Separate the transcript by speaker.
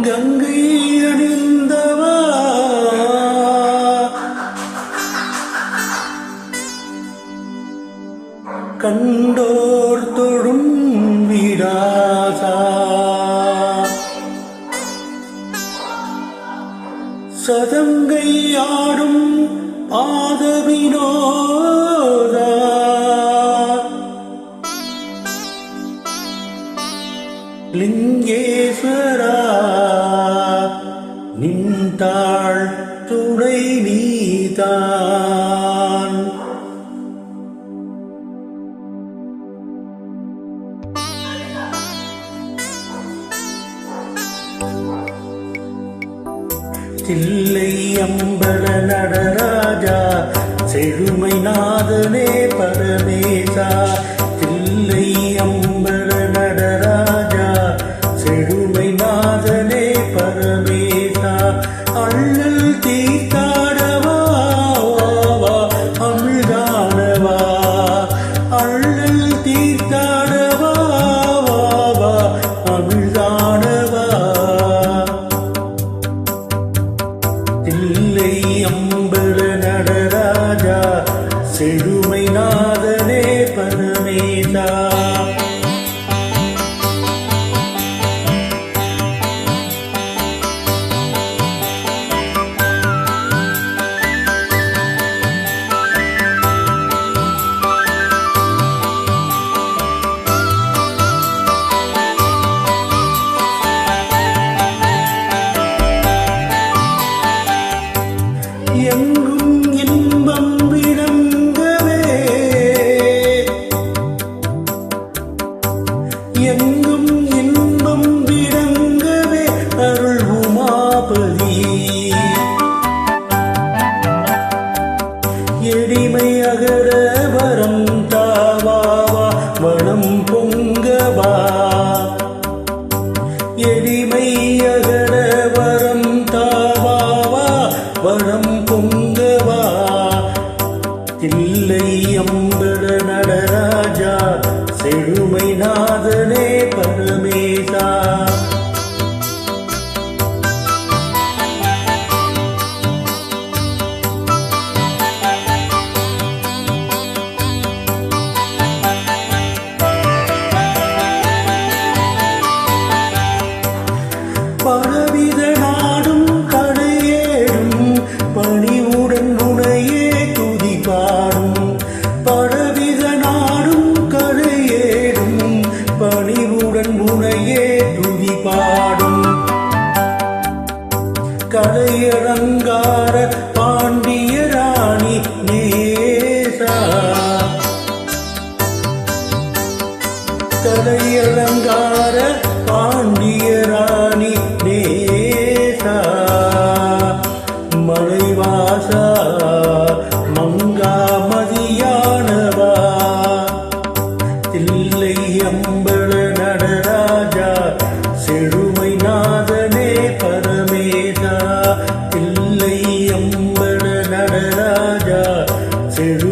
Speaker 1: கங்கை அணிந்தவா? கண்டோர் தொழும் விராசா. சதங்கை ஆடும் பாதவினோதா. லிங்கேஸ்வர தாழ் துணை நீதான். தில்லை அம்பல நடராஜா செழுமை நாதனே பரமேசா. செழுமை நாதனே பரமேதா. எங்கும் பலவித நாடும் கடையேடும் பணிவுடன் உனையே துதி பாடும் பலவித நாடும் கடையேடும் பணிவுடன் உனையே துதி பாடும் கலையலங்கார பாண்டிய ராணி நேசா. கலையலங்கார பாண்டிய ராணி மழைவாசா மங்கா மதியானவா தில்லை அம்பள நடராஜா செழுமை நாதனே பரமேதா தில்லை அம்பள நடராஜா செழு